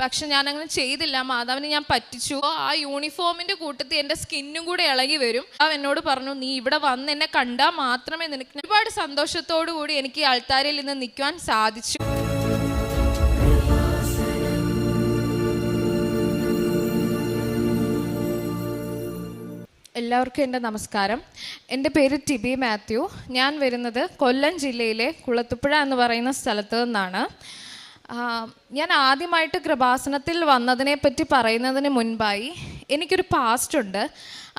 പക്ഷെ അങ്ങനെ ചെയ്തില്ല. മാതാവിനെ ഞാൻ പറ്റിച്ചു. ആ യൂണിഫോമിന്റെ കൂട്ടത്തിൽ എന്റെ സ്കിന്നും കൂടെ ഇളകി വരും. അവ എന്നോട് പറഞ്ഞു നീ ഇവിടെ വന്ന് എന്നെ കണ്ടാൽ മാത്രമേ നിനക്ക് ഒരുപാട് സന്തോഷത്തോടു കൂടി എനിക്ക് അൾത്താരയിൽ നിന്ന് നിൽക്കുവാൻ സാധിച്ചു. എല്ലാവർക്കും എന്റെ നമസ്കാരം. എന്റെ പേര് ടിബി മാത്യു. ഞാൻ വരുന്നത് കൊല്ലം ജില്ലയിലെ കുളത്തുപ്പുഴ എന്ന് പറയുന്ന സ്ഥലത്ത് നിന്നാണ്. ഞാൻ ആദ്യമായിട്ട് കൃപാസനത്തിൽ വന്നതിനെ പറ്റി പറയുന്നതിന് മുൻപായി എനിക്കൊരു പാസ്റ്റ് ഉണ്ട്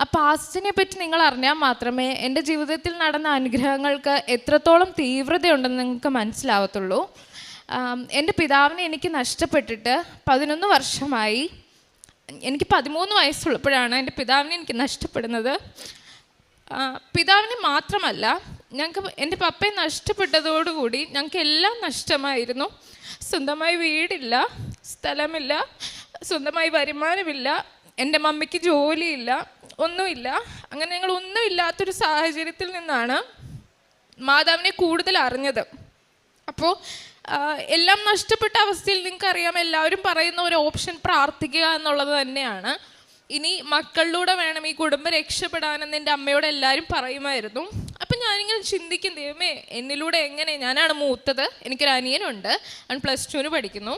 ആ പാസ്റ്റിനെ പറ്റി നിങ്ങൾ അറിഞ്ഞാൽ മാത്രമേ എന്റെ ജീവിതത്തിൽ നടന്ന അനുഗ്രഹങ്ങൾക്ക് എത്രത്തോളം തീവ്രതയുണ്ടെന്ന് നിങ്ങൾക്ക് മനസ്സിലാവത്തുള്ളൂ. എന്റെ പിതാവിനെ എനിക്ക് നഷ്ടപ്പെട്ടിട്ട് പതിനൊന്ന് വർഷമായി എനിക്ക് പതിമൂന്ന് വയസ്സുള്ളപ്പോഴാണ് എന്റെ പിതാവിനെ എനിക്ക് നഷ്ടപ്പെടുന്നത്. പിതാവിനെ മാത്രമല്ല ഞങ്ങൾക്ക് എന്റെ പപ്പയെ നഷ്ടപ്പെട്ടതോടുകൂടി ഞങ്ങൾക്ക് എല്ലാം നഷ്ടമായിരുന്നു. സ്വന്തമായി വീടില്ല സ്ഥലമില്ല സ്വന്തമായി വരുമാനമില്ല എന്റെ മമ്മിക്ക് ജോലിയില്ല ഒന്നുമില്ല. അങ്ങനെ ഞങ്ങൾ ഒന്നുമില്ലാത്തൊരു സാഹചര്യത്തിൽ നിന്നാണ് മാതാവിനെ കൂടുതൽ അറിഞ്ഞത്. അപ്പോൾ എല്ലാം നഷ്ടപ്പെട്ട അവസ്ഥയിൽ നിങ്ങൾക്ക് അറിയാം എല്ലാവരും പറയുന്ന ഒരു ഓപ്ഷൻ പ്രാർത്ഥിക്കുക എന്നുള്ളത് തന്നെയാണ്. ഇനി മക്കളിലൂടെ വേണം ഈ കുടുംബം രക്ഷപ്പെടാനെന്ന് എന്റെ അമ്മയോട് എല്ലാവരും പറയുമായിരുന്നു. അപ്പം ഞാനിങ്ങനെ ചിന്തിക്കും ദൈവമേ എന്നിലൂടെ എങ്ങനെ? ഞാനാണ് മൂത്തത് എനിക്കൊരു അനിയനുണ്ട് അവൻ പ്ലസ് ടുവിന് പഠിക്കുന്നു.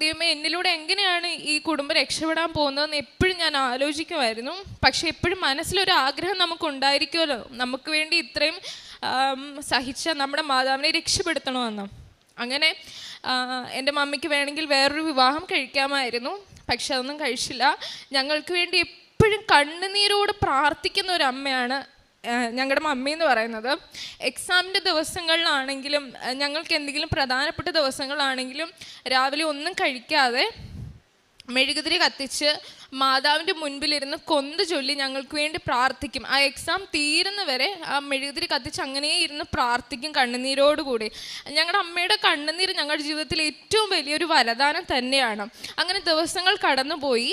ദൈവമേ എന്നിലൂടെ എങ്ങനെയാണ് ഈ കുടുംബം രക്ഷപ്പെടാൻ പോകുന്നതെന്ന് എപ്പോഴും ഞാൻ ആലോചിക്കുമായിരുന്നു. പക്ഷേ എപ്പോഴും മനസ്സിലൊരു ആഗ്രഹം നമുക്കുണ്ടായിരിക്കുമല്ലോ. നമുക്ക് വേണ്ടി ഇത്രയും സഹിച്ച നമ്മുടെ മാതാവിനെ രക്ഷപ്പെടുത്തണമെന്ന്. അങ്ങനെ എന്റെ മമ്മിക്ക് വേണമെങ്കിൽ വേറൊരു വിവാഹം കഴിക്കാമായിരുന്നു. പക്ഷെ അതൊന്നും കഴിച്ചില്ല. ഞങ്ങൾക്ക് വേണ്ടി എപ്പോഴും കണ്ണുനീരോട് പ്രാർത്ഥിക്കുന്ന ഒരു അമ്മയാണ് ഞങ്ങളുടെ മമ്മി എന്ന് പറയുന്നത്. എക്സാമിന്റെ ദിവസങ്ങളിലാണെങ്കിലും ഞങ്ങൾക്ക് എന്തെങ്കിലും പ്രധാനപ്പെട്ട ദിവസങ്ങളാണെങ്കിലും രാവിലെ ഒന്നും കഴിക്കാതെ മെഴുകുതിരി കത്തിച്ച് മാതാവിന്റെ മുൻപിലിരുന്ന് കൊന്ത് ചൊല്ലി ഞങ്ങൾക്ക് വേണ്ടി പ്രാർത്ഥിക്കും. ആ എക്സാം തീരുന്നവരെ ആ മെഴുകുതിരി കത്തിച്ച് അങ്ങനെ ഇരുന്ന് പ്രാർത്ഥിക്കും കണ്ണുനീരോടുകൂടി. ഞങ്ങളുടെ അമ്മയുടെ കണ്ണുനീര് ഞങ്ങളുടെ ജീവിതത്തിൽ ഏറ്റവും വലിയൊരു വരദാനം തന്നെയാണ്. അങ്ങനെ ദിവസങ്ങൾ കടന്നുപോയി.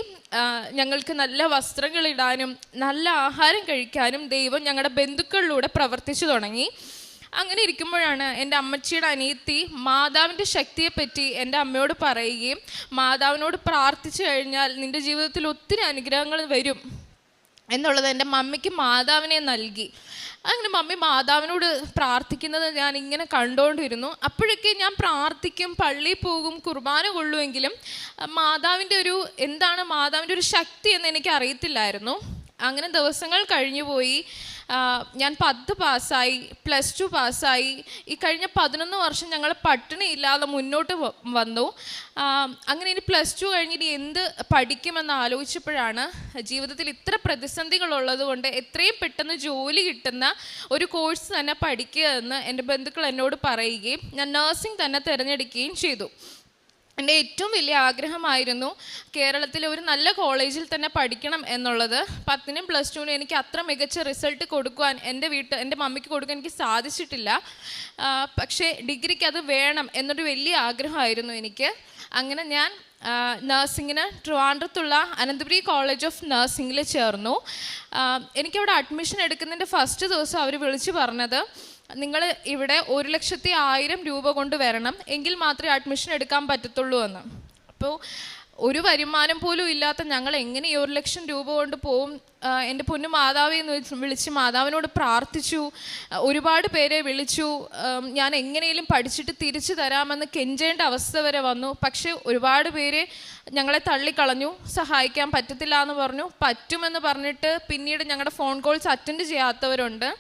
ഞങ്ങൾക്ക് നല്ല വസ്ത്രങ്ങൾ ഇടാനും നല്ല ആഹാരം കഴിക്കാനും ദൈവം ഞങ്ങളുടെ ബന്ധുക്കളിലൂടെ പ്രവർത്തിച്ചു തുടങ്ങി. അങ്ങനെ ഇരിക്കുമ്പോഴാണ് എന്റെ അമ്മച്ചിയുടെ അനിയത്തി മാതാവിന്റെ ശക്തിയെപ്പറ്റി എന്റെ അമ്മയോട് പറയുകയും മാതാവിനോട് പ്രാർത്ഥിച്ചു കഴിഞ്ഞാൽ നിന്റെ ജീവിതത്തിൽ ഒത്തിരി അനുഗ്രഹങ്ങൾ വരും എന്നുള്ളത് എന്റെ മമ്മിക്ക് മാതാവിനെ നൽകി. അങ്ങനെ മമ്മി മാതാവിനോട് പ്രാർത്ഥിക്കുന്നത് ഞാൻ ഇങ്ങനെ കണ്ടുകൊണ്ടിരുന്നു. അപ്പോഴൊക്കെ ഞാൻ പ്രാർത്ഥിക്കും പള്ളിയിൽ പോകും കുർബാന കൊള്ളുമെങ്കിലും മാതാവിന്റെ ഒരു എന്താണ് മാതാവിന്റെ ഒരു ശക്തി എന്ന് എനിക്ക് അറിയത്തില്ലായിരുന്നു അങ്ങനെ ദിവസങ്ങൾ കഴിഞ്ഞു പോയി ഞാൻ പത്ത് പാസ്സായി പ്ലസ് ടു പാസ്സായി. ഈ കഴിഞ്ഞ പതിനൊന്ന് വർഷം ഞങ്ങൾ പട്ടിണി ഇല്ലാതെ മുന്നോട്ട് വന്നു. അങ്ങനെ ഇനി പ്ലസ് ടു കഴിഞ്ഞിട്ട് എന്ത് പഠിക്കുമെന്ന് ആലോചിച്ചപ്പോഴാണ് ജീവിതത്തിൽ ഇത്ര പ്രതിസന്ധികളുള്ളത് കൊണ്ട് എത്രയും പെട്ടെന്ന് ജോലി കിട്ടുന്ന ഒരു കോഴ്സ് തന്നെ പഠിക്കുക എന്ന് എന്റെ ബന്ധുക്കൾ എന്നോട് പറയുകയും ഞാൻ നഴ്സിംഗ് തന്നെ തിരഞ്ഞെടുക്കുകയും ചെയ്തു. എന്റെ ഏറ്റവും വലിയ ആഗ്രഹമായിരുന്നു കേരളത്തിലെ ഒരു നല്ല കോളേജിൽ തന്നെ പഠിക്കണം എന്നുള്ളത്. പത്തിനും പ്ലസ് ടുവിനും എനിക്ക് അത്ര മികച്ച റിസൾട്ട് കൊടുക്കുവാൻ എന്റെ വീട്ട് എന്റെ മമ്മിക്ക് കൊടുക്കാൻ എനിക്ക് സാധിച്ചിട്ടില്ല. പക്ഷേ ഡിഗ്രിക്ക് അത് വേണം എന്നൊരു വലിയ ആഗ്രഹമായിരുന്നു എനിക്ക്. അങ്ങനെ ഞാൻ നഴ്സിങ്ങിന് ട്രിവാൻഡ്രത്തുള്ള അനന്തപുരി കോളേജ് ഓഫ് നഴ്സിംഗിൽ ചേർന്നു. എനിക്കവിടെ അഡ്മിഷൻ എടുക്കുന്നതിന്റെ ഫസ്റ്റ് ദിവസം അവർ വിളിച്ചു പറഞ്ഞത് നിങ്ങൾ ഇവിടെ ഒരു ലക്ഷത്തി ആയിരം രൂപ കൊണ്ട് വരണം. എങ്കിൽ മാത്രമേ അഡ്മിഷൻ എടുക്കാൻ പറ്റത്തുള്ളൂ എന്ന്. അപ്പോൾ ഒരു വരുമാനം പോലും ഇല്ലാത്ത ഞങ്ങൾ എങ്ങനെ ഈ ഒരു ലക്ഷം രൂപ കൊണ്ട് പോവും? എന്റെ പൊന്നു മാതാവി എന്ന് വിളിച്ച് മാതാവിനോട് പ്രാർത്ഥിച്ചു. ഒരുപാട് പേരെ വിളിച്ചു. ഞാൻ എങ്ങനെയും പഠിച്ചിട്ട് തിരിച്ചു തരാമെന്ന് കെഞ്ചേണ്ട അവസ്ഥ വരെ വന്നു. പക്ഷെ ഒരുപാട് പേര് ഞങ്ങളെ തള്ളിക്കളഞ്ഞു. സഹായിക്കാൻ പറ്റത്തില്ല എന്ന് പറഞ്ഞു. പറ്റുമെന്ന് പറഞ്ഞിട്ട് പിന്നീട് ഞങ്ങളുടെ ഫോൺ കോൾസ് അറ്റൻഡ് ചെയ്യാത്തവരുണ്ട്.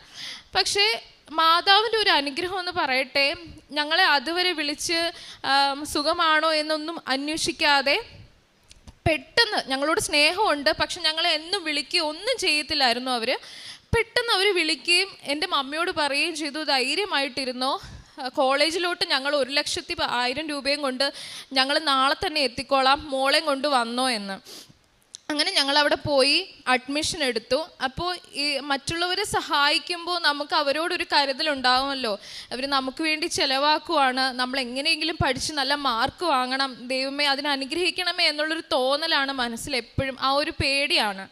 പക്ഷേ മാതാവിന്റെ ഒരു അനുഗ്രഹം എന്ന് പറയട്ടെ. ഞങ്ങളെ അതുവരെ വിളിച്ച് സുഖമാണോ എന്നൊന്നും അന്വേഷിക്കാതെ പെട്ടെന്ന് ഞങ്ങളോട് സ്നേഹമുണ്ട്. പക്ഷെ ഞങ്ങളെ എന്നും വിളിക്കുകയോ ഒന്നും ചെയ്യത്തില്ലായിരുന്നു അവർ പെട്ടെന്ന് അവർ വിളിക്കുകയും എന്റെ മമ്മിയോട് പറയുകയും ചെയ്തു. ധൈര്യമായിട്ടിരുന്നു. കോളേജിലോട്ട് ഞങ്ങൾ ഒരു ലക്ഷത്തി ആയിരം രൂപയും കൊണ്ട് ഞങ്ങൾ നാളെ തന്നെ എത്തിക്കോളാം. മോളെയും കൊണ്ട് വന്നോ എന്ന്. അങ്ങനെ ഞങ്ങൾ അവിടെ പോയി അഡ്മിഷൻ എടുത്തു. അപ്പോൾ ഈ മറ്റുള്ളവരെ സഹായിക്കുമ്പോൾ നമുക്ക് അവരോടൊരു കരുതലുണ്ടാകുമല്ലോ അവർ നമുക്ക് വേണ്ടി ചിലവാക്കുവാണ്. നമ്മൾ എങ്ങനെയെങ്കിലും പഠിച്ച് നല്ല മാർക്ക് വാങ്ങണം. ദൈവമേ അതിനെ അനുഗ്രഹിക്കണമേ എന്നുള്ളൊരു തോന്നലാണ് മനസ്സിൽ എപ്പോഴും ആ ഒരു പേടിയാണ്.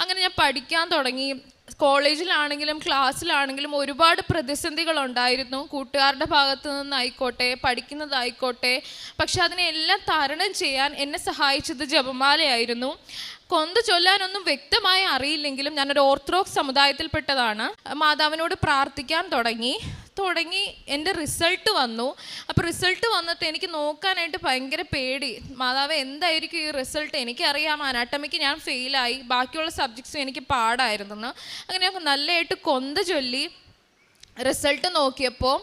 അങ്ങനെ ഞാൻ പഠിക്കാൻ തുടങ്ങി. കോളേജിലാണെങ്കിലും ക്ലാസ്സിലാണെങ്കിലും ഒരുപാട് പ്രതിസന്ധികൾ ഉണ്ടായിരുന്നു കൂട്ടുകാരുടെ ഭാഗത്തു നിന്നായിക്കോട്ടെ പഠിക്കുന്നതായിക്കോട്ടെ. പക്ഷെ അതിനെല്ലാം തരണം ചെയ്യാൻ എന്നെ സഹായിച്ചത് ജപമാലയായിരുന്നു. കൊന്ത ചൊല്ലാനൊന്നും വ്യക്തമായി അറിയില്ലെങ്കിലും ഞാനൊരു ഓർത്തഡോക്സ് സമുദായത്തിൽപ്പെട്ടതാണ്. മാതാവിനോട് പ്രാർത്ഥിക്കാൻ തുടങ്ങി. തുടങ്ങി എന്റെ റിസൾട്ട് വന്നു. അപ്പോൾ റിസൾട്ട് വന്നിട്ട് എനിക്ക് നോക്കാനായിട്ട് ഭയങ്കര പേടി. മാതാവ് എന്തായിരിക്കും ഈ റിസൾട്ട്? എനിക്കറിയാം അനാട്ടമിക്ക് ഞാൻ ഫെയിലായി. ബാക്കിയുള്ള സബ്ജക്ട്സും എനിക്ക് പാടായിരുന്നു അങ്ങനെ നല്ലതായിട്ട് കൊന്ത ചൊല്ലി. റിസൾട്ട് നോക്കിയപ്പോൾ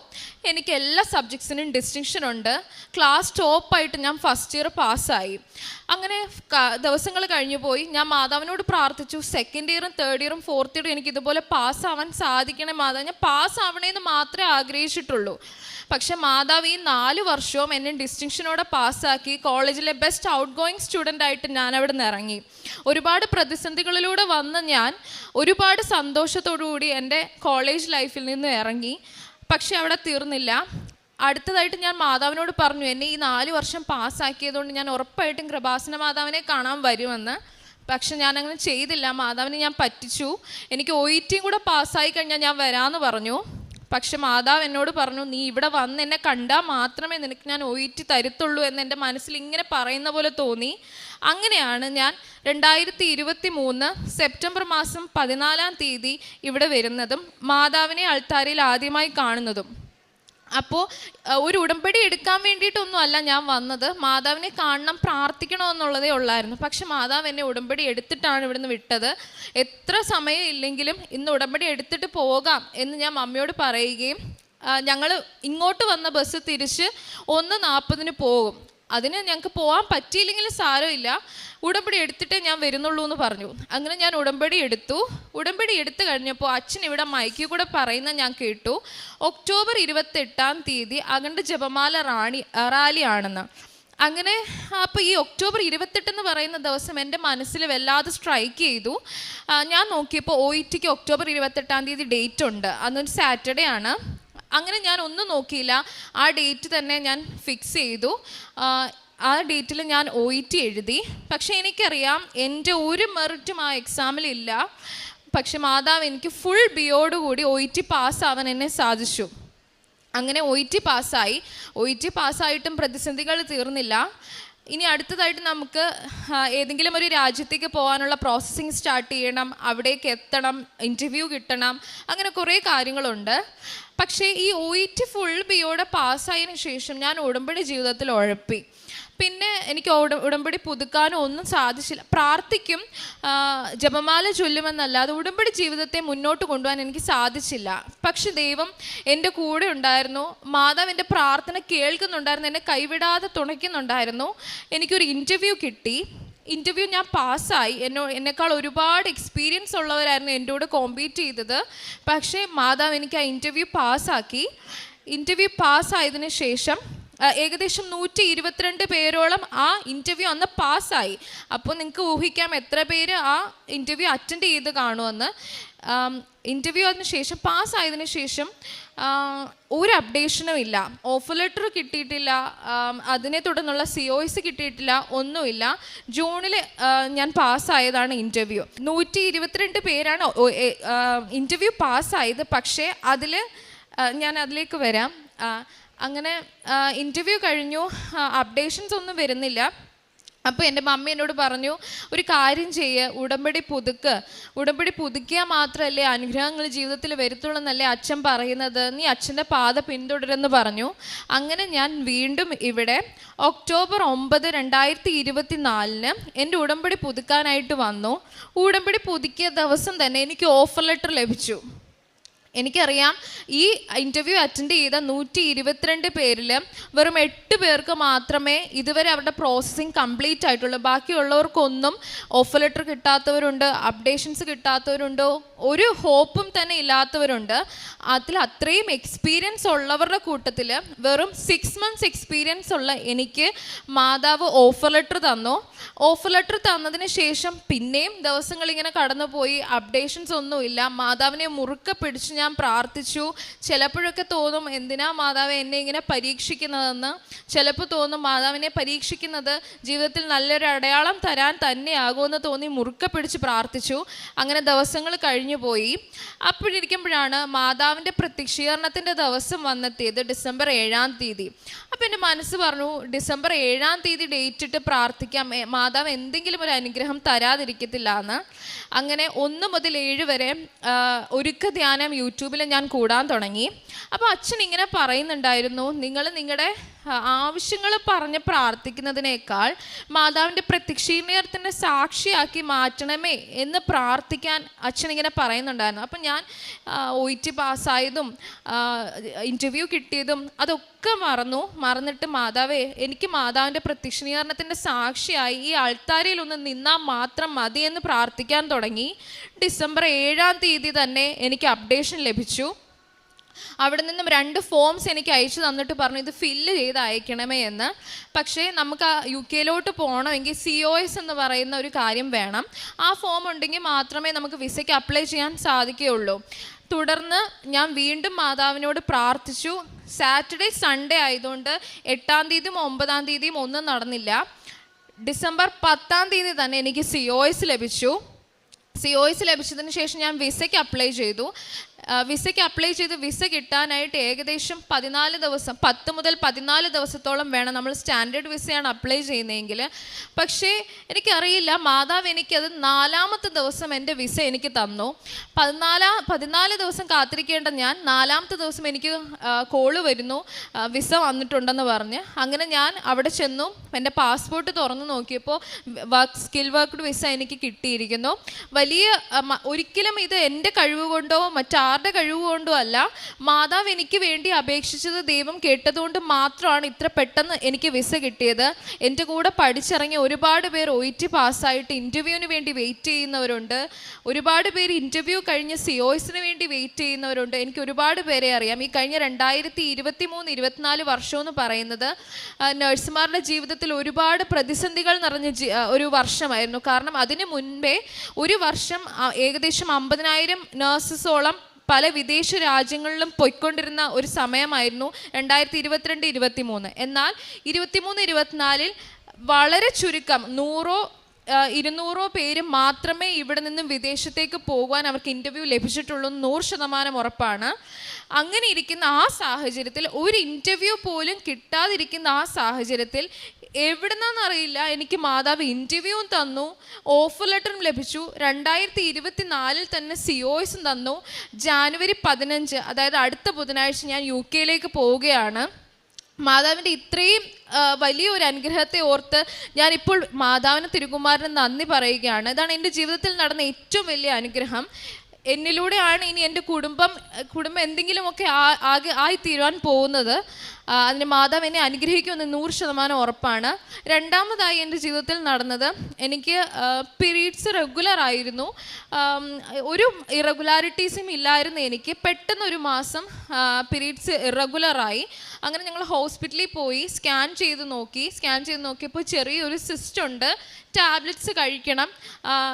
എനിക്ക് എല്ലാ സബ്ജക്ട്സിനും ഡിസ്റ്റിങ്ഷൻ ഉണ്ട്. ക്ലാസ് ടോപ്പായിട്ട് ഞാൻ ഫസ്റ്റ് ഇയർ പാസ്സായി അങ്ങനെ ദിവസങ്ങൾ കഴിഞ്ഞു പോയി. ഞാൻ മാതാവിനോട് പ്രാർത്ഥിച്ചു. സെക്കൻഡ് ഇയറും തേർഡ് ഇയറും ഫോർത്ത് ഇയറും എനിക്ക് ഇതുപോലെ പാസ്സാവാൻ സാധിക്കണേ മാതാവ് ഞാൻ പാസ്സാവണേന്ന് മാത്രമേ ആഗ്രഹിച്ചിട്ടുള്ളൂ. പക്ഷേ മാതാവ് ഈ നാല് വർഷവും എന്നെ ഡിസ്റ്റിങ്ഷനോടെ പാസ്സാക്കി കോളേജിലെ ബെസ്റ്റ് ഔട്ട് ഗോയിങ് സ്റ്റുഡന്റ് ആയിട്ട് ഞാൻ അവിടെ നിന്ന് ഇറങ്ങി. ഒരുപാട് പ്രതിസന്ധികളിലൂടെ വന്ന ഞാൻ ഒരുപാട് സന്തോഷത്തോടു കൂടി എന്റെ കോളേജ് ലൈഫിൽ നിന്ന് ഇറങ്ങി. പക്ഷെ അവിടെ തീർന്നില്ല. അടുത്തതായിട്ട് ഞാൻ മാതാവിനോട് പറഞ്ഞു എന്നെ ഈ നാല് വർഷം പാസ്സാക്കിയതുകൊണ്ട് ഞാൻ ഉറപ്പായിട്ടും കൃപാസന മാതാവിനെ കാണാൻ വരുമെന്ന്. പക്ഷെ ഞാൻ അങ്ങനെ ചെയ്തില്ല. മാതാവിനെ ഞാൻ പറ്റിച്ചു. എനിക്ക് ഒ ഇ ടിയും കൂടെ പാസ്സായി കഴിഞ്ഞാൽ ഞാൻ വരാമെന്ന് പറഞ്ഞു. പക്ഷെ മാതാവ് എന്നോട് പറഞ്ഞു നീ ഇവിടെ വന്ന് എന്നെ കണ്ടാൽ മാത്രമേ നിനക്ക് ഞാൻ ഒ ഇ ടി തരുത്തുള്ളൂ എന്ന് എന്റെ മനസ്സിൽ ഇങ്ങനെ പറയുന്ന പോലെ തോന്നി. അങ്ങനെയാണ് ഞാൻ രണ്ടായിരത്തി ഇരുപത്തി മൂന്ന് സെപ്റ്റംബർ മാസം പതിനാലാം തീയതി ഇവിടെ വരുന്നതും മാതാവിനെ അൾത്താരയിൽ ആദ്യമായി കാണുന്നതും. അപ്പോൾ ഒരു ഉടമ്പടി എടുക്കാൻ വേണ്ടിയിട്ടൊന്നുമല്ല ഞാൻ വന്നത്. മാതാവിനെ കാണണം പ്രാർത്ഥിക്കണമെന്നുള്ളതേ ഉള്ളായിരുന്നു. പക്ഷെ മാതാവ് എന്നെ ഉടമ്പടി എടുത്തിട്ടാണ് ഇവിടുന്ന് വിട്ടത്. എത്ര സമയം ഇല്ലെങ്കിലും ഇന്ന് ഉടമ്പടി എടുത്തിട്ട് പോകാം എന്ന് ഞാൻ മമ്മിയോട് പറയുകയും ഞങ്ങൾ ഇങ്ങോട്ട് വന്ന ബസ് തിരിച്ച് ഒന്ന് നാൽപ്പതിന് പോകും. അതിന് ഞങ്ങൾക്ക് പോകാൻ പറ്റിയില്ലെങ്കിലും സാരമില്ല. ഉടമ്പടി എടുത്തിട്ടേ ഞാൻ വരുന്നുള്ളൂ എന്ന് പറഞ്ഞു. അങ്ങനെ ഞാൻ ഉടമ്പടി എടുത്തു. ഉടമ്പടി എടുത്തു കഴിഞ്ഞപ്പോൾ അച്ഛൻ ഇവിടെ മൈക്കിൽ കൂടെ പറയുന്ന ഞാൻ കേട്ടു. ഒക്ടോബർ ഇരുപത്തെട്ടാം തീയതി അഖണ്ഡ ജപമാല റാണി റാലിയാണെന്ന്. അങ്ങനെ അപ്പോൾ ഈ ഒക്ടോബർ ഇരുപത്തെട്ട് എന്ന് പറയുന്ന ദിവസം എന്റെ മനസ്സിൽ വല്ലാതെ സ്ട്രൈക്ക് ചെയ്തു. ഞാൻ നോക്കിയപ്പോൾ ഒ ഇ ടിക്ക് ഒക്ടോബർ ഇരുപത്തെട്ടാം തീയതി ഡേറ്റ് ഉണ്ട്. അന്നൊരു സാറ്റർഡേ ആണ്. അങ്ങനെ ഞാൻ ഒന്നും നോക്കിയില്ല. ആ ഡേറ്റ് തന്നെ ഞാൻ ഫിക്സ് ചെയ്തു. ആ, ഡേറ്റിൽ ഞാൻ ഒ ഇ ടി എഴുതി. പക്ഷേ എനിക്കറിയാം എന്റെ ഒരു മെറിറ്റും ആ എക്സാമിലില്ല പക്ഷെ മാതാവ് എനിക്ക് ഫുൾ ബിയോടുകൂടി ഒ ഇ ടി പാസ്സാവാൻ എന്നെ സാധിച്ചു. അങ്ങനെ ഒ ഇ ടി പാസ്സായി ഒ ഇ ടി പാസ്സായിട്ടും പ്രതിസന്ധികൾ തീർന്നില്ല. ഇനി അടുത്തതായിട്ട് നമുക്ക് ഏതെങ്കിലും ഒരു രാജ്യത്തേക്ക് പോകാനുള്ള പ്രോസസ്സിങ് സ്റ്റാർട്ട് ചെയ്യണം. അവിടേക്ക് എത്തണം. ഇന്റർവ്യൂ കിട്ടണം. അങ്ങനെ കുറേ കാര്യങ്ങളുണ്ട്. പക്ഷേ ഈ ഒ ഇ ടി ഫുൾ ബിയോടെ പാസ്സായതിനു ശേഷം ഞാൻ ഉടമ്പടി ജീവിതത്തിൽ ഉഴപ്പി. പിന്നെ എനിക്ക് ഉട ഉടമ്പടി പുതുക്കാനോ ഒന്നും സാധിച്ചില്ല. പ്രാർത്ഥിക്കും ജപമാല ചൊല്ലുമെന്നല്ലാതെ ഉടമ്പടി ജീവിതത്തെ മുന്നോട്ട് കൊണ്ടുപോകാൻ എനിക്ക് സാധിച്ചില്ല. പക്ഷെ ദൈവം എന്റെ കൂടെ ഉണ്ടായിരുന്നു. മാതാവ് എന്റെ പ്രാർത്ഥന കേൾക്കുന്നുണ്ടായിരുന്നു. എന്നെ കൈവിടാതെ തുണയ്ക്കുന്നുണ്ടായിരുന്നു. എനിക്കൊരു ഇന്റർവ്യൂ കിട്ടി. ഇന്റർവ്യൂ ഞാൻ പാസ്സായി. എന്നോ എന്നെക്കാൾ ഒരുപാട് എക്സ്പീരിയൻസ് ഉള്ളവരായിരുന്നു എന്റെ കൂടെ കോമ്പീറ്റ് ചെയ്തത്. പക്ഷേ മാതാവ് എനിക്ക് ആ ഇന്റർവ്യൂ പാസ്സാക്കി. ഇന്റർവ്യൂ പാസ്സായതിനു ശേഷം ഏകദേശം നൂറ്റി ഇരുപത്തിരണ്ട് പേരോളം ആ ഇന്റർവ്യൂ അന്ന് പാസ്സായി. അപ്പോൾ നിങ്ങൾക്ക് ഊഹിക്കാം എത്ര പേര് ആ ഇന്റർവ്യൂ അറ്റൻഡ് ചെയ്ത് കാണുമെന്ന്. ഇന്റർവ്യൂ അതിന് ശേഷം പാസ്സായതിനു ശേഷം ഒരു അപ്ഡേഷനും ഇല്ല. ഓഫർ ലെറ്റർ കിട്ടിയിട്ടില്ല. അതിനെ തുടർന്നുള്ള സി ഒ എസ് കിട്ടിയിട്ടില്ല. ഒന്നുമില്ല. ജൂണിൽ ഞാൻ പാസ്സായതാണ് ഇന്റർവ്യൂ നൂറ്റി ഇരുപത്തിരണ്ട് പേരാണ് ഇന്റർവ്യൂ പാസ്സായത്. പക്ഷേ അതിൽ ഞാൻ അതിലേക്ക് വരാം. അങ്ങനെ ഇന്റർവ്യൂ കഴിഞ്ഞു. അപ്ഡേഷൻസ് ഒന്നും വരുന്നില്ല. അപ്പോൾ എന്റെ മമ്മി എന്നോട് പറഞ്ഞു ഒരു കാര്യം ചെയ്യ് ഉടമ്പടി പുതുക്ക്. ഉടമ്പടി പുതുക്കിയാൽ മാത്രമല്ലേ അനുഗ്രഹങ്ങൾ ജീവിതത്തിൽ വരുത്തുള്ളൂ അച്ഛൻ പറയുന്നത്? നീ അച്ഛന്റെ പാത പിന്തുടരെന്ന് പറഞ്ഞു. അങ്ങനെ ഞാൻ വീണ്ടും ഇവിടെ ഒക്ടോബർ ഒമ്പത് രണ്ടായിരത്തി ഇരുപത്തി നാലിന് എന്റെ ഉടമ്പടി പുതുക്കാനായിട്ട് വന്നു. ഉടമ്പടി പുതുക്കിയ ദിവസം തന്നെ എനിക്ക് ഓഫർ ലെറ്റർ ലഭിച്ചു. എനിക്കറിയാം ഈ ഇന്റർവ്യൂ അറ്റൻഡ് ചെയ്ത നൂറ്റി ഇരുപത്തിരണ്ട് പേരിൽ വെറും എട്ട് പേർക്ക് മാത്രമേ ഇതുവരെ അവരുടെ പ്രോസസ്സിങ് കംപ്ലീറ്റ് ആയിട്ടുള്ളൂ. ബാക്കിയുള്ളവർക്കൊന്നും ഓഫർ ലെറ്റർ കിട്ടാത്തവരുണ്ട് അപ്ഡേഷൻസ് കിട്ടാത്തവരുണ്ട്? ഒരു ഹോപ്പും തന്നെ ഇല്ലാത്തവരുണ്ട്. അതിൽ അത്രയും എക്സ്പീരിയൻസ് ഉള്ളവരുടെ കൂട്ടത്തിൽ വെറും സിക്സ് മന്ത്സ് എക്സ്പീരിയൻസ് ഉള്ള എനിക്ക് മാതാവ് ഓഫർ ലെറ്റർ തന്നു. ഓഫർ ലെറ്റർ തന്നതിന് ശേഷം പിന്നെയും ദിവസങ്ങൾ ഇങ്ങനെ കടന്നുപോയി. അപ്ഡേഷൻസ് ഒന്നുമില്ല മാതാവിനെ മുറുക്കെ പിടിച്ച് ഞാൻ പ്രാർത്ഥിച്ചു. ചിലപ്പോഴൊക്കെ തോന്നും എന്തിനാ മാതാവ് എന്നെ ഇങ്ങനെ പരീക്ഷിക്കുന്നതെന്ന്. ചിലപ്പോൾ തോന്നും മാതാവിനെ പരീക്ഷിക്കുന്നത് ജീവിതത്തിൽ നല്ലൊരു അടയാളം തരാൻ തന്നെയാകുമെന്ന് തോന്നി മുറുക്കെ പിടിച്ച് പ്രാർത്ഥിച്ചു. അങ്ങനെ ദിവസങ്ങൾ കഴിഞ്ഞു. പോയി അപ്പോഴിരിക്കുമ്പോഴാണ് മാതാവിന്റെ പ്രത്യക്ഷീകരണത്തിന്റെ ദിവസം വന്നെത്തിയത് ഡിസംബർ ഏഴാം തീയതി. അപ്പോൾ എന്റെ മനസ്സ് പറഞ്ഞു ഡിസംബർ ഏഴാം തീയതി ഡേറ്റ് ഇട്ട് പ്രാർത്ഥിക്കാം. മാതാവ് എന്തെങ്കിലും ഒരു അനുഗ്രഹം തരാതിരിക്കത്തില്ല എന്ന്. അങ്ങനെ ഒന്ന് മുതൽ ഏഴ് വരെ ഒരുക്ക ധ്യാനം യൂട്യൂബിൽ ഞാൻ കൂടാൻ തുടങ്ങി. അപ്പോൾ അച്ഛൻ ഇങ്ങനെ പറയുന്നുണ്ടായിരുന്നു നിങ്ങൾ നിങ്ങളുടെ ആവശ്യങ്ങൾ പറഞ്ഞ് പ്രാർത്ഥിക്കുന്നതിനേക്കാൾ മാതാവിന്റെ പ്രത്യക്ഷീകരണത്തിന്റെ സാക്ഷിയാക്കി മാറ്റണമേ എന്ന് പ്രാർത്ഥിക്കാൻ അച്ഛൻ ഇങ്ങനെ പറയുന്നുണ്ടായിരുന്നു. അപ്പം ഞാൻ ഒ ടി പാസ്സായതും ഇന്റർവ്യൂ കിട്ടിയതും അതൊക്കെ മറന്നു. മറന്നിട്ട് മാതാവേ എനിക്ക് മാതാവിന്റെ പ്രത്യക്ഷീകരണത്തിന്റെ സാക്ഷിയായി ഈ ആൾത്താരയിൽ ഒന്ന് നിന്നാൽ മാത്രം മതിയെന്ന് പ്രാർത്ഥിക്കാൻ തുടങ്ങി. ഡിസംബർ ഏഴാം തീയതി തന്നെ എനിക്ക് അപ്ഡേഷൻ ലഭിച്ചു. അവിടെ നിന്നും രണ്ട് ഫോംസ് എനിക്ക് അയച്ചു തന്നിട്ട് പറഞ്ഞു ഇത് ഫില്ല് ചെയ്ത് അയക്കണമേ എന്ന്. പക്ഷേ നമുക്ക് ആ യു കെയിലോട്ട് പോകണമെങ്കിൽ സി ഒ എസ് എന്ന് പറയുന്ന ഒരു കാര്യം വേണം. ആ ഫോം ഉണ്ടെങ്കിൽ മാത്രമേ നമുക്ക് വിസയ്ക്ക് അപ്ലൈ ചെയ്യാൻ സാധിക്കുകയുള്ളൂ. തുടർന്ന് ഞാൻ വീണ്ടും മാതാവിനോട് പ്രാർത്ഥിച്ചു. സാറ്റർഡേ സൺഡേ ആയതുകൊണ്ട് എട്ടാം തീയതിയും ഒമ്പതാം തീയതിയും ഒന്നും നടന്നില്ല. ഡിസംബർ പത്താം തീയതി തന്നെ എനിക്ക് സി ഒ എസ് ലഭിച്ചു. സി ഒ എസ് ലഭിച്ചതിന് ശേഷം ഞാൻ വിസയ്ക്ക് അപ്ലൈ ചെയ്തു. വിസയ്ക്ക് അപ്ലൈ ചെയ്ത് വിസ കിട്ടാനായിട്ട് ഏകദേശം പതിനാല് ദിവസം പത്ത് മുതൽ പതിനാല് ദിവസത്തോളം വേണം നമ്മൾ സ്റ്റാൻഡേർഡ് വിസയാണ് അപ്ലൈ ചെയ്യുന്നതെങ്കിൽ. പക്ഷേ എനിക്കറിയില്ല മാതാവ് എനിക്കത് നാലാമത്തെ ദിവസം എന്റെ വിസ എനിക്ക് തന്നു. പതിനാലാം പതിനാല് ദിവസം കാത്തിരിക്കേണ്ട ഞാൻ നാലാമത്തെ ദിവസം എനിക്ക് കോൾ വരുന്നു വിസ വന്നിട്ടുണ്ടെന്ന് പറഞ്ഞ്. അങ്ങനെ ഞാൻ അവിടെ ചെന്നു എന്റെ പാസ്പോർട്ട് തുറന്നു നോക്കിയപ്പോൾ വർക്ക് സ്കിൽ വർക്ക്ഡ് വിസ എനിക്ക് കിട്ടിയിരിക്കുന്നു. വലിയ ഒരിക്കലും ഇത് എന്റെ കഴിവ് കൊണ്ടോ മറ്റാരുടെ കഴിവ് കഴിവുകൊണ്ടും അല്ല മാതാവ് എനിക്ക് വേണ്ടി അപേക്ഷിച്ചത് ദൈവം കേട്ടതുകൊണ്ട് മാത്രമാണ് ഇത്ര പെട്ടെന്ന് എനിക്ക് വിസ കിട്ടിയത്. എന്റെ കൂടെ പഠിച്ചിറങ്ങിയ ഒരുപാട് പേർ ഒ ടി പാസ്സായിട്ട് ഇന്റർവ്യൂവിന് വേണ്ടി വെയിറ്റ് ചെയ്യുന്നവരുണ്ട്. ഒരുപാട് പേര് ഇന്റർവ്യൂ കഴിഞ്ഞ് സിഒസിന് വേണ്ടി വെയിറ്റ് ചെയ്യുന്നവരുണ്ട്. എനിക്ക് ഒരുപാട് പേരെ അറിയാം. ഈ കഴിഞ്ഞ രണ്ടായിരത്തി ഇരുപത്തി മൂന്ന് ഇരുപത്തിനാല് വർഷം എന്ന് പറയുന്നത് നഴ്സുമാരുടെ ജീവിതത്തിൽ ഒരുപാട് പ്രതിസന്ധികൾ നിറഞ്ഞ ഒരു വർഷമായിരുന്നു. കാരണം അതിന് മുൻപേ ഒരു വർഷം ഏകദേശം അമ്പതിനായിരം നഴ്സസോളം പല വിദേശ രാജ്യങ്ങളിലും പൊയ്ക്കൊണ്ടിരുന്ന ഒരു സമയമായിരുന്നു രണ്ടായിരത്തി ഇരുപത്തിരണ്ട് ഇരുപത്തി മൂന്ന് എന്നാൽ ഇരുപത്തിമൂന്ന് ഇരുപത്തിനാലിൽ വളരെ ചുരുക്കം നൂറോ ഇരുന്നൂറോ പേര് മാത്രമേ ഇവിടെ നിന്നും വിദേശത്തേക്ക് പോകുവാൻ അവർക്ക് ഇന്റർവ്യൂ ലഭിച്ചിട്ടുള്ളൂ നൂറ് ശതമാനം ഉറപ്പാണ്. അങ്ങനെ ഇരിക്കുന്ന ആ സാഹചര്യത്തിൽ ഒരു ഇന്റർവ്യൂ പോലും കിട്ടാതിരിക്കുന്ന ആ സാഹചര്യത്തിൽ എവിടുന്നറിയില്ല എനിക്ക് മാതാവ് ഇന്റർവ്യൂവും തന്നു. ഓഫർ ലെറ്ററും ലഭിച്ചു. രണ്ടായിരത്തി ഇരുപത്തി നാലിൽ തന്നെ സിഒസും തന്നു. ജാനുവരി പതിനഞ്ച് അതായത് അടുത്ത ബുധനാഴ്ച ഞാൻ യു കെയിലേക്ക് പോവുകയാണ്. മാതാവിന്റെ ഇത്രയും വലിയൊരു അനുഗ്രഹത്തെ ഓർത്ത് ഞാനിപ്പോൾ മാതാവിന് തിരുകുമാരന് നന്ദി പറയുകയാണ്. ഇതാണ് എന്റെ ജീവിതത്തിൽ നടന്ന ഏറ്റവും വലിയ അനുഗ്രഹം. എന്നിലൂടെയാണ് ഇനി എന്റെ കുടുംബം കുടുംബം എന്തെങ്കിലുമൊക്കെ ആകെ ആയിത്തീരുവാൻ പോകുന്നത്. അതിന് മാതാവ് എന്നെ അനുഗ്രഹിക്കുമെന്ന് നൂറ് ശതമാനം ഉറപ്പാണ്. രണ്ടാമതായി എന്റെ ജീവിതത്തിൽ നടന്നത് എനിക്ക് പീരീഡ്സ് റെഗുലർ ആയിരുന്നു. ഒരു ഇറഗുലാരിറ്റീസും ഇല്ലായിരുന്നു എനിക്ക്. പെട്ടെന്ന് ഒരു മാസം പീരീഡ്സ് ഇറഗുലറായി അങ്ങനെ ഞങ്ങൾ ഹോസ്പിറ്റലിൽ പോയി സ്കാൻ ചെയ്ത് നോക്കി. സ്കാൻ ചെയ്ത് നോക്കിയപ്പോൾ ചെറിയൊരു സിസ്റ്റ് ഉണ്ട്. ടാബ്ലറ്റ്സ് കഴിക്കണം.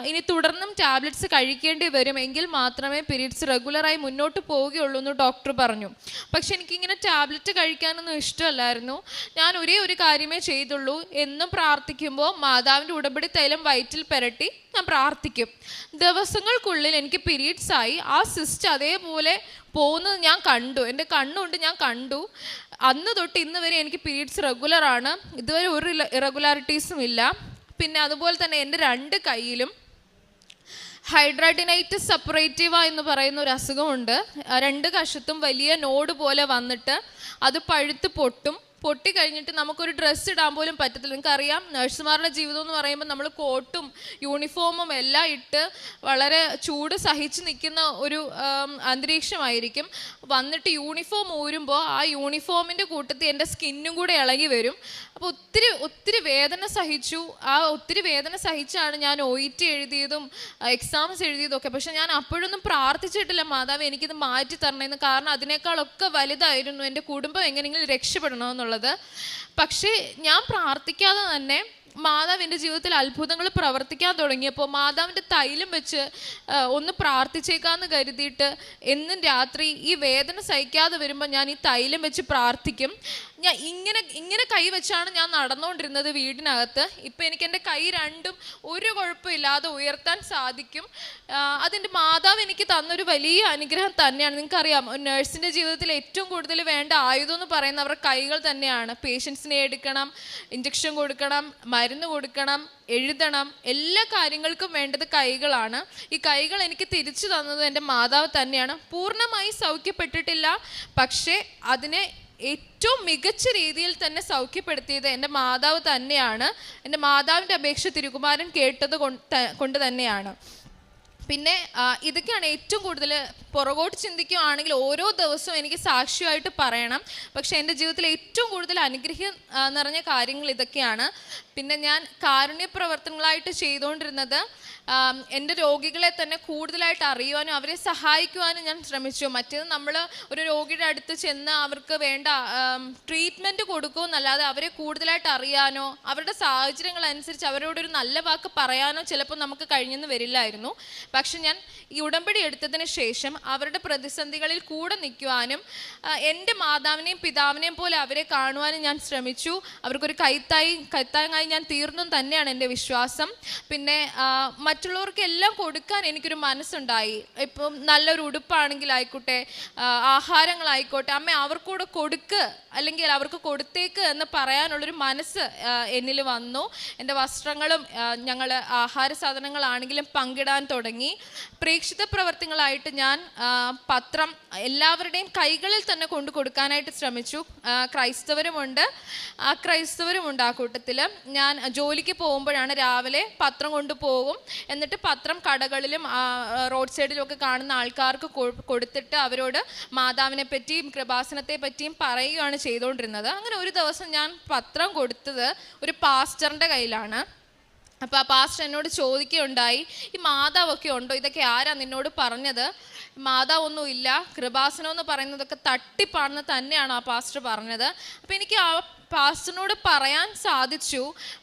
ഇനി തുടർന്നും ടാബ്ലറ്റ്സ് കഴിക്കേണ്ടി വരും. എങ്കിൽ മാത്രമേ പീരീഡ്സ് റെഗുലറായി മുന്നോട്ട് പോവുകയുള്ളൂ എന്ന് ഡോക്ടർ പറഞ്ഞു. പക്ഷെ എനിക്കിങ്ങനെ ടാബ്ലറ്റ് കഴിക്കാനൊന്നും ഇഷ്ടമല്ലായിരുന്നു. ഞാൻ ഒരേ ഒരു കാര്യമേ ചെയ്തുള്ളൂ. എന്നും പ്രാർത്ഥിക്കുമ്പോൾ മാതാവിന്റെ ഉടമ്പടി തൈലം വയറ്റിൽ പെരട്ടി ഞാൻ പ്രാർത്ഥിക്കും. ദിവസങ്ങൾക്കുള്ളിൽ എനിക്ക് പീരീഡ്സ് ആയി ആ സിസ്റ്റ് അതേപോലെ പോകുന്നത് ഞാൻ കണ്ടു. എന്റെ കണ്ണുകൊണ്ട് ഞാൻ കണ്ടു. അന്ന് തൊട്ട് ഇന്ന് വരെ എനിക്ക് പീരീഡ്സ് റെഗുലറാണ്. ഇതുവരെ ഒരു ഇറഗുലാരിറ്റീസും ഇല്ല. പിന്നെ അതുപോലെ തന്നെ എന്റെ രണ്ട് കൈയിലും ഹൈഡ്രാഡിനൈറ്റിസ് സെപ്പറേറ്റീവ എന്ന് പറയുന്ന ഒരു അസുഖമുണ്ട്. രണ്ട് കഷത്തും വലിയ നോഡ് പോലെ വന്നിട്ട് അത് പഴുത്ത് പൊട്ടും. പൊട്ടി കഴിഞ്ഞിട്ട് നമുക്കൊരു ഡ്രസ്സ് ഇടാൻ പോലും പറ്റത്തില്ല. നിങ്ങൾക്കറിയാം നഴ്സുമാരുടെ ജീവിതം എന്ന് പറയുമ്പോൾ നമ്മൾ കോട്ടും യൂണിഫോമും എല്ലാം ഇട്ട് വളരെ ചൂട് സഹിച്ച് നിൽക്കുന്ന ഒരു അന്തരീക്ഷമായിരിക്കും. വന്നിട്ട് യൂണിഫോം ഊരുമ്പോൾ ആ യൂണിഫോമിന്റെ കൂട്ടത്തിൽ എന്റെ സ്കിന്നും കൂടെ ഇളകി വരും. അപ്പോൾ ഒത്തിരി ഒത്തിരി വേദന സഹിച്ചു. ആ ഒത്തിരി വേദന സഹിച്ചാണ് ഞാൻ ഒ ടി എഴുതിയതും എക്സാംസ് എഴുതിയതും ഒക്കെ പക്ഷെ ഞാൻ അപ്പോഴൊന്നും പ്രാർത്ഥിച്ചിട്ടില്ല മാതാവ് എനിക്കിത് മാറ്റി തരണമെന്ന് കാരണം അതിനേക്കാളൊക്കെ വലുതായിരുന്നു. എന്റെ കുടുംബം എങ്ങനെയെങ്കിലും രക്ഷപ്പെടണമെന്നുള്ളത് പക്ഷേ ഞാൻ പ്രാർത്ഥിക്കാതെ തന്നെ മാതാവ് എന്റെ ജീവിതത്തിൽ അത്ഭുതങ്ങൾ പ്രവർത്തിക്കാൻ തുടങ്ങിയപ്പോൾ മാതാവിന്റെ തൈലം വെച്ച് ഒന്ന് പ്രാർത്ഥിച്ചേക്കാന്ന് കരുതിയിട്ട് എന്നും രാത്രി ഈ വേദന സഹിക്കാതെ വരുമ്പോൾ ഞാൻ ഈ തൈലം വെച്ച് പ്രാർത്ഥിക്കും. ഞാൻ ഇങ്ങനെ ഇങ്ങനെ കൈ വെച്ചാണ് ഞാൻ നടന്നുകൊണ്ടിരുന്നത് വീടിനകത്ത്. ഇപ്പം എനിക്ക് എന്റെ കൈ രണ്ടും ഒരു കുഴപ്പമില്ലാതെ ഉയർത്താൻ സാധിക്കും. അതിന്റെ മാതാവ് എനിക്ക് തന്നൊരു വലിയ അനുഗ്രഹം തന്നെയാണ്. നിങ്ങൾക്കറിയാം നഴ്സിന്റെ ജീവിതത്തിൽ ഏറ്റവും കൂടുതൽ വേണ്ട ആയുധം എന്ന് പറയുന്ന അവരുടെ കൈകൾ തന്നെയാണ്. പേഷ്യൻസിനെ എടുക്കണം ഇഞ്ചക്ഷൻ കൊടുക്കണം മരുന്ന് കൊടുക്കണം എഴുതണം എല്ലാ കാര്യങ്ങൾക്കും വേണ്ടത് കൈകളാണ്. ഈ കൈകൾ എനിക്ക് തിരിച്ചു തന്നത് എന്റെ മാതാവ് തന്നെയാണ്. പൂർണമായി സൗഖ്യപ്പെട്ടിട്ടില്ല. പക്ഷേ അതിനെ ഏറ്റവും മികച്ച രീതിയിൽ തന്നെ സൗഖ്യപ്പെടുത്തിയത് എന്റെ മാതാവ് തന്നെയാണ്. എന്റെ മാതാവിന്റെ അപേക്ഷ തിരുകുമാരൻ കേട്ടത് കൊണ്ട് തന്നെയാണ്. പിന്നെ ഇതൊക്കെയാണ് ഏറ്റവും കൂടുതൽ പുറകോട്ട് ചിന്തിക്കുകയാണെങ്കിൽ ഓരോ ദിവസവും എനിക്ക് സാക്ഷിയായിട്ട് പറയണം. പക്ഷെ എന്റെ ജീവിതത്തിൽ ഏറ്റവും കൂടുതൽ അനുഗ്രഹം നിറഞ്ഞ കാര്യങ്ങൾ ഇതൊക്കെയാണ്. പിന്നെ ഞാൻ കാരുണ്യ പ്രവർത്തനങ്ങളായിട്ട് ചെയ്തുകൊണ്ടിരുന്നത് എന്റെ രോഗികളെ തന്നെ കൂടുതലായിട്ട് അറിയുവാനും അവരെ സഹായിക്കുവാനും ഞാൻ ശ്രമിച്ചു. മറ്റേത് നമ്മൾ ഒരു രോഗിയുടെ അടുത്ത് ചെന്ന് അവർക്ക് വേണ്ട ട്രീറ്റ്മെന്റ് കൊടുക്കുമെന്നല്ലാതെ അവരെ കൂടുതലായിട്ട് അറിയാനോ അവരുടെ സാഹചര്യങ്ങൾ അനുസരിച്ച് അവരോടൊരു നല്ല വാക്ക് പറയാനോ ചിലപ്പോൾ നമുക്ക് കഴിഞ്ഞെന്ന് വരില്ലായിരുന്നു. പക്ഷെ ഞാൻ ഈ ഉടമ്പടി എടുത്തതിന് ശേഷം അവരുടെ പ്രതിസന്ധികളിൽ കൂടെ നിൽക്കുവാനും എന്റെ മാതാവിനെയും പിതാവിനെയും പോലെ അവരെ കാണുവാനും ഞാൻ ശ്രമിച്ചു. അവർക്കൊരു കൈത്തായി കൈത്താങ്ങായി ഞാൻ തീർന്നു തന്നെയാണ് എന്റെ വിശ്വാസം. പിന്നെ മറ്റുള്ളവർക്ക് എല്ലാം കൊടുക്കാൻ എനിക്കൊരു മനസ്സുണ്ടായി. ഇപ്പം നല്ലൊരു ആ, ആഹാരങ്ങളായിക്കോട്ടെ അമ്മ അവർക്കൂടെ കൊടുക്ക്. അല്ലെങ്കിൽ അവർക്ക് കൊടുത്തേക്ക് എന്ന് പറയാനുള്ളൊരു മനസ്സ് എന്നിൽ വന്നു. എന്റെ വസ്ത്രങ്ങളും ഞങ്ങൾ ആഹാര സാധനങ്ങളാണെങ്കിലും പങ്കിടാൻ തുടങ്ങി. പ്രേക്ഷിത പ്രവർത്തികളായിട്ട് ഞാൻ പത്രം എല്ലാവരുടെയും കൈകളിൽ തന്നെ കൊണ്ടു കൊടുക്കാനായിട്ട് ശ്രമിച്ചു. ക്രൈസ്തവരുമുണ്ട്. ആ ക്രൈസ്തവരുമുണ്ട് ആ കൂട്ടത്തിൽ ഞാൻ ജോലിക്ക് പോകുമ്പോഴാണ് രാവിലെ പത്രം കൊണ്ടുപോകും എന്നിട്ട് പത്രം കടകളിലും റോഡ് സൈഡിലും ഒക്കെ കാണുന്ന ആൾക്കാർക്ക് കൊടുത്തിട്ട് അവരോട് മാതാവിനെ പറ്റിയും കൃപാസനത്തെ പറ്റിയും പറയുകയാണ് ചെയ്തുകൊണ്ടിരുന്നത്. അങ്ങനെ ഒരു ദിവസം ഞാൻ പത്രം കൊടുത്തത് ഒരു പാസ്റ്ററിന്റെ കയ്യിലാണ്. അപ്പോൾ ആ പാസ്റ്റർ എന്നോട് ചോദിക്കുകയുണ്ടായി ഈ മാതാവൊക്കെ ഉണ്ടോ? ഇതൊക്കെ ആരാ നിന്നോട് പറഞ്ഞത്? മാതാവൊന്നും ഇല്ല കൃപാസനം എന്ന് പറയുന്നതൊക്കെ തട്ടിപ്പാണെന്ന് തന്നെയാണ് ആ പാസ്റ്റർ പറഞ്ഞത്. അപ്പോൾ എനിക്ക് ആ പാസ്റ്ററിനോട് പറയാൻ സാധിച്ചു.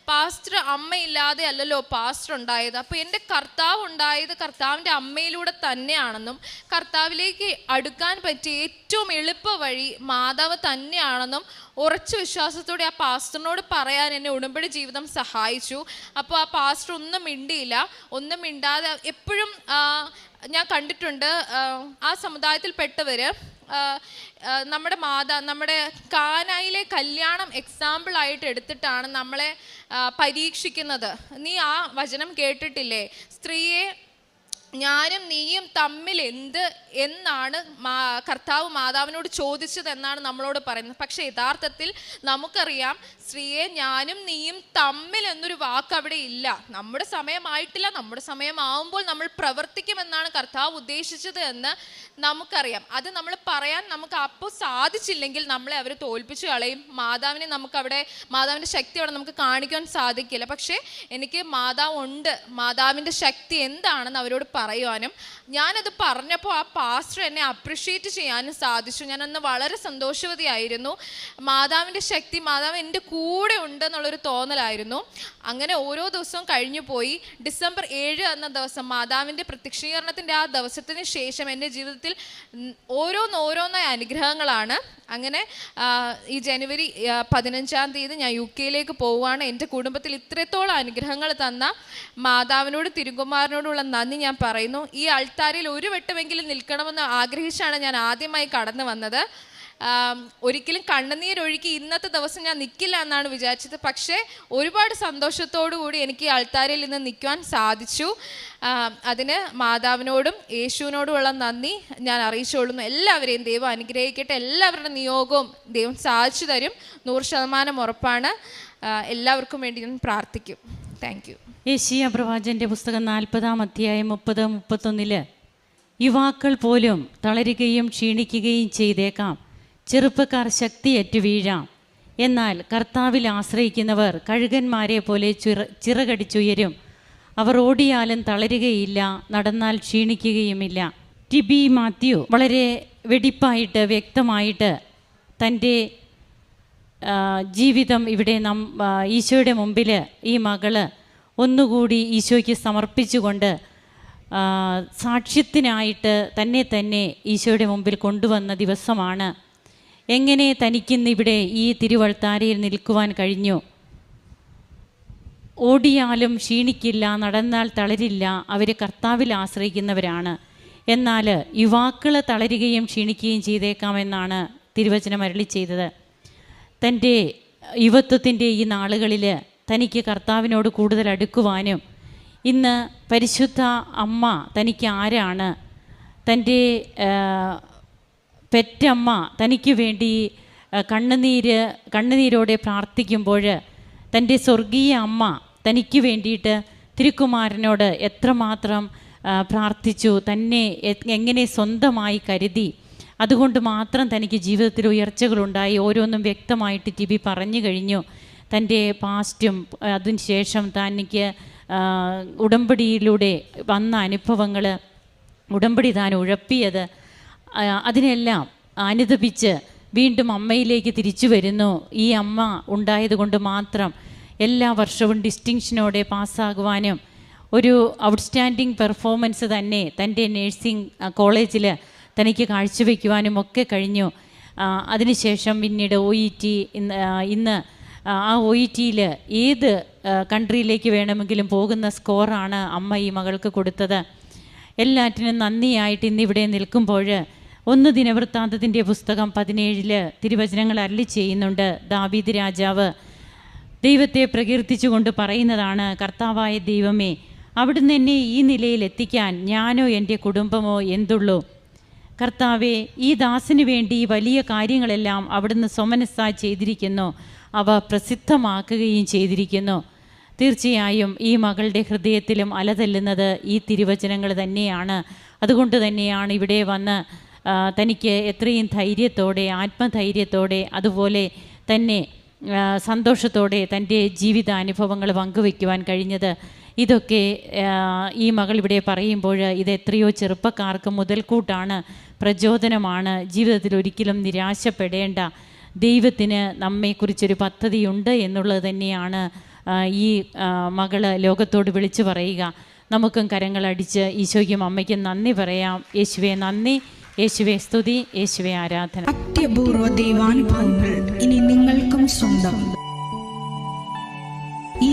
പാസ്റ്റർ അമ്മയില്ലാതെ അല്ലല്ലോ പാസ്റ്റർ ഉണ്ടായത്. അപ്പോൾ എന്റെ കർത്താവ് ഉണ്ടായത് കർത്താവിന്റെ അമ്മയിലൂടെ തന്നെയാണെന്നും കർത്താവിലേക്ക് അടുക്കാൻ പറ്റിയ ഏറ്റവും എളുപ്പ വഴി മാതാവ് തന്നെയാണെന്നും ഉറച്ച വിശ്വാസത്തോടെ ആ പാസ്റ്ററിനോട് പറയാൻ എന്നെ ഉടമ്പടി ജീവിതം സഹായിച്ചു. അപ്പോൾ ആ പാസ്റ്റർ ഒന്നും മിണ്ടിയില്ല. ഒന്നും മിണ്ടാതെ എപ്പോഴും ഞാൻ കണ്ടിട്ടുണ്ട് ആ, സമുദായത്തിൽപ്പെട്ടവർ നമ്മുടെ മാതാ നമ്മുടെ കാനായിലെ കല്യാണം എക്സാമ്പിൾ ആയിട്ട് എടുത്തിട്ടാണ് നമ്മളെ പരീക്ഷിക്കുന്നത്. നീ ആ വചനം കേട്ടിട്ടില്ലേ? സ്ത്രീയെ ഞാനും നീയും തമ്മിൽ എന്ത് എന്നാണ് കർത്താവ് മാതാവിനോട് ചോദിച്ചത് എന്നാണ് നമ്മളോട് പറയുന്നത്. പക്ഷെ യഥാർത്ഥത്തിൽ നമുക്കറിയാം സ്ത്രീയെ ഞാനും നീയും തമ്മിൽ എന്നൊരു വാക്ക് അവിടെ ഇല്ല. നമ്മുടെ സമയമായിട്ടില്ല. നമ്മുടെ സമയമാവുമ്പോൾ നമ്മൾ പ്രവർത്തിക്കുമെന്നാണ് കർത്താവ് ഉദ്ദേശിച്ചത് എന്ന് നമുക്കറിയാം. അത് നമ്മൾ പറയാൻ നമുക്ക് അപ്പോൾ സാധിച്ചില്ലെങ്കിൽ നമ്മളെ അവർ തോൽപ്പിച്ചു കളയും. മാതാവിനെ നമുക്കവിടെ മാതാവിന്റെ ശക്തി അവിടെ നമുക്ക് കാണിക്കാൻ സാധിക്കില്ല. പക്ഷേ എനിക്ക് മാതാവ് ഉണ്ട് മാതാവിന്റെ ശക്തി എന്താണെന്ന് അവരോട് പറയുവാനും ഞാനത് പറഞ്ഞപ്പോൾ ആ പാസ്റ്റർ എന്നെ അപ്രിഷ്യേറ്റ് ചെയ്യാനും സാധിച്ചു. ഞാൻ അന്ന് വളരെ സന്തോഷവതിയായിരുന്നു. മാതാവിന്റെ ശക്തി മാതാവ് എന്റെ കൂടെ ഉണ്ടെന്നുള്ളൊരു തോന്നലായിരുന്നു. അങ്ങനെ ഓരോ ദിവസവും കഴിഞ്ഞു പോയി. ഡിസംബർ ഏഴ് എന്ന ദിവസം മാതാവിന്റെ പ്രത്യക്ഷീകരണത്തിന്റെ ആ ദിവസത്തിന് ശേഷം എന്റെ ജീവിതത്തിൽ ഓരോന്നോരോന്നായ അനുഗ്രഹങ്ങളാണ്. അങ്ങനെ ഈ ജനുവരി പതിനഞ്ചാം തീയതി ഞാൻ യു കെയിലേക്ക് പോവുകയാണ്. എന്റെ കുടുംബത്തിൽ ഇത്രത്തോളം അനുഗ്രഹങ്ങൾ തന്ന മാതാവിനോട് തിരുകുമാരനോടുള്ള നന്ദി ഞാൻ പറയുന്നു ഈ അൾത്താരിൽ ഒരു വട്ടമെങ്കിലും നിൽക്കണമെന്ന് ആഗ്രഹിച്ചാണ് ഞാൻ ആദ്യമായി കടന്നു വന്നത്. ഒരിക്കലും കണ്ണുനീരൊഴുക്കി ഇന്നത്തെ ദിവസം ഞാൻ നിൽക്കില്ല എന്നാണ് വിചാരിച്ചത്. പക്ഷേ ഒരുപാട് സന്തോഷത്തോടു കൂടി എനിക്ക് ഈ നിന്ന് നിൽക്കുവാൻ സാധിച്ചു. അതിന് മാതാവിനോടും യേശുവിനോടുമുള്ള നന്ദി ഞാൻ അറിയിച്ചുകൊള്ളുന്നു. എല്ലാവരെയും ദൈവം അനുഗ്രഹിക്കട്ടെ. എല്ലാവരുടെ നിയോഗവും ദൈവം സാധിച്ചു തരും. നൂറ് ശതമാനം ഉറപ്പാണ്. എല്ലാവർക്കും വേണ്ടി ഞാൻ പ്രാർത്ഥിക്കും. താങ്ക് യു യേശിയ പ്രവാചന്റെ പുസ്തകം നാൽപ്പതാം അധ്യായം മുപ്പത് മുപ്പത്തൊന്നിൽ യുവാക്കൾ പോലും തളരുകയും ക്ഷീണിക്കുകയും ചെയ്തേക്കാം. ചെറുപ്പക്കാർ ശക്തിയറ്റു വീഴാം. എന്നാൽ കർത്താവിൽ ആശ്രയിക്കുന്നവർ കഴുകന്മാരെ പോലെ ചിറ ചിറകടിച്ചുയരും. അവർ ഓടിയാലും തളരുകയില്ല നടന്നാൽ ക്ഷീണിക്കുകയുമില്ല. ടിബി മാത്യു വളരെ വെടിപ്പായിട്ട് വ്യക്തമായിട്ട് തന്റെ ജീവിതം ഇവിടെ നം ഈശോയുടെ മുമ്പിൽ ഈ മകൾ ഒന്നുകൂടി ഈശോയ്ക്ക് സമർപ്പിച്ചുകൊണ്ട് സാക്ഷ്യത്തിനായിട്ട് തന്നെ തന്നെ ഈശോയുടെ മുമ്പിൽ കൊണ്ടുവന്ന ദിവസമാണ്. എങ്ങനെ തനിക്കിന്ന് ഇവിടെ ഈ തിരുവൾത്താരയിൽ നിൽക്കുവാൻ കഴിഞ്ഞു? ഓടിയാലും ക്ഷീണിക്കില്ല നടന്നാൽ തളരില്ല അവർ കർത്താവിൽ ആശ്രയിക്കുന്നവരാണ്. എന്നാൽ യുവാക്കൾ തളരുകയും ക്ഷീണിക്കുകയും ചെയ്തേക്കാമെന്നാണ് തിരുവചനം അരളി ചെയ്തത്. തന്റെ യുവത്വത്തിന്റെ ഈ നാളുകളിൽ തനിക്ക് കർത്താവിനോട് കൂടുതൽ അടുക്കുവാനും ഇന്ന് പരിശുദ്ധ അമ്മ തനിക്ക് ആരാണ്? തന്റെ പെറ്റമ്മ തനിക്ക് വേണ്ടി കണ്ണുനീര് കണ്ണുനീരോടെ പ്രാർത്ഥിക്കുമ്പോൾ തന്റെ സ്വർഗീയ അമ്മ തനിക്ക് വേണ്ടിയിട്ട് തിരുക്കുമാരനോട് എത്രമാത്രം പ്രാർത്ഥിച്ചു തന്നെ എങ്ങനെ സ്വന്തമായി കരുതി അതുകൊണ്ട് മാത്രം തനിക്ക് ജീവിതത്തിൽ ഉയർച്ചകളുണ്ടായി. ഓരോന്നും വ്യക്തമായിട്ട് ടി ബി പറഞ്ഞു കഴിഞ്ഞു. തന്റെ പാസ്റ്റും അതിന് ശേഷം തനിക്ക് ഉടമ്പടിയിലൂടെ വന്ന അനുഭവങ്ങൾ ഉടമ്പടി താൻ ഉഴപ്പിയത് അതിനെല്ലാം അനുദപിച്ച് വീണ്ടും അമ്മയിലേക്ക് തിരിച്ചു വരുന്നു. ഈ അമ്മ ഉണ്ടായതുകൊണ്ട് മാത്രം എല്ലാ വർഷവും ഡിസ്റ്റിങ്ഷനോടെ പാസ്സാകുവാനും ഒരു ഔട്ട്സ്റ്റാൻഡിങ് പെർഫോമൻസ് തന്നെ തന്റെ നേഴ്സിംഗ് കോളേജിൽ തനിക്ക് കാഴ്ചവെക്കുവാനും ഒക്കെ കഴിഞ്ഞു അതിനുശേഷം പിന്നീട് ഒ ഇ ടി ഇന്ന് ഇന്ന് ആ ഒ ഇ ടിയിൽ ഏത് കൺട്രിയിലേക്ക് വേണമെങ്കിലും പോകുന്ന സ്കോറാണ് അമ്മ ഈ മകൾക്ക് കൊടുത്തത്. എല്ലാറ്റിനും നന്ദിയായിട്ട് ഇന്നിവിടെ നിൽക്കുമ്പോൾ ഒന്ന് ദിനവൃത്താന്തത്തിന്റെ പുസ്തകം പതിനേഴിൽ തിരുവചനങ്ങൾ അരളി ചെയ്യുന്നുണ്ട് ദാവീദ് രാജാവ്. ദൈവത്തെ പ്രകീർത്തിച്ചുകൊണ്ട് പറയുന്നതാണ് കർത്താവായ ദൈവമേ അവിടുന്ന് എന്നെ ഈ നിലയിൽ എത്തിക്കാൻ ഞാനോ എന്റെ കുടുംബമോ എന്തുള്ളൂ? കർത്താവെ ഈ ദാസിനു വേണ്ടി വലിയ കാര്യങ്ങളെല്ലാം അവിടുന്ന് സ്വമനസ്സാ ചെയ്തിരിക്കുന്നു. അവ പ്രസിദ്ധമാക്കുകയും ചെയ്തിരിക്കുന്നു. തീർച്ചയായും ഈ മകളുടെ ഹൃദയത്തിലും അലതല്ലുന്നത് ഈ തിരുവചനങ്ങൾ തന്നെയാണ്. അതുകൊണ്ട് തന്നെയാണ് ഇവിടെ വന്ന് തനിക്ക് എത്രയും ധൈര്യത്തോടെ ആത്മധൈര്യത്തോടെ അതുപോലെ തന്നെ സന്തോഷത്തോടെ തന്റെ ജീവിതാനുഭവങ്ങൾ പങ്കുവയ്ക്കുവാൻ കഴിഞ്ഞത്. ഇതൊക്കെ ഈ മകൾ ഇവിടെ പറയുമ്പോൾ ഇത് എത്രയോ ചെറുപ്പക്കാർക്ക് മുതൽക്കൂട്ടാണ് പ്രചോദനമാണ്. ജീവിതത്തിൽ ഒരിക്കലും നിരാശപ്പെടേണ്ട. ദൈവത്തിന് നമ്മെക്കുറിച്ചൊരു പദ്ധതിയുണ്ട് എന്നുള്ളത് തന്നെയാണ് ഈ മകൾ ലോകത്തോട് വിളിച്ചു പറയുക. നമുക്കും കരങ്ങളടിച്ച് ഈശോയ്ക്കും അമ്മയ്ക്കും നന്ദി പറയാം. യേശുവെ നന്ദി. യേശുവെ സ്തുതി. യേശുവെ ആരാധന. അത്യപൂർവ ദൈവാനുഭവങ്ങൾ ഇനി നിങ്ങൾക്കും സ്വന്തം. ഈ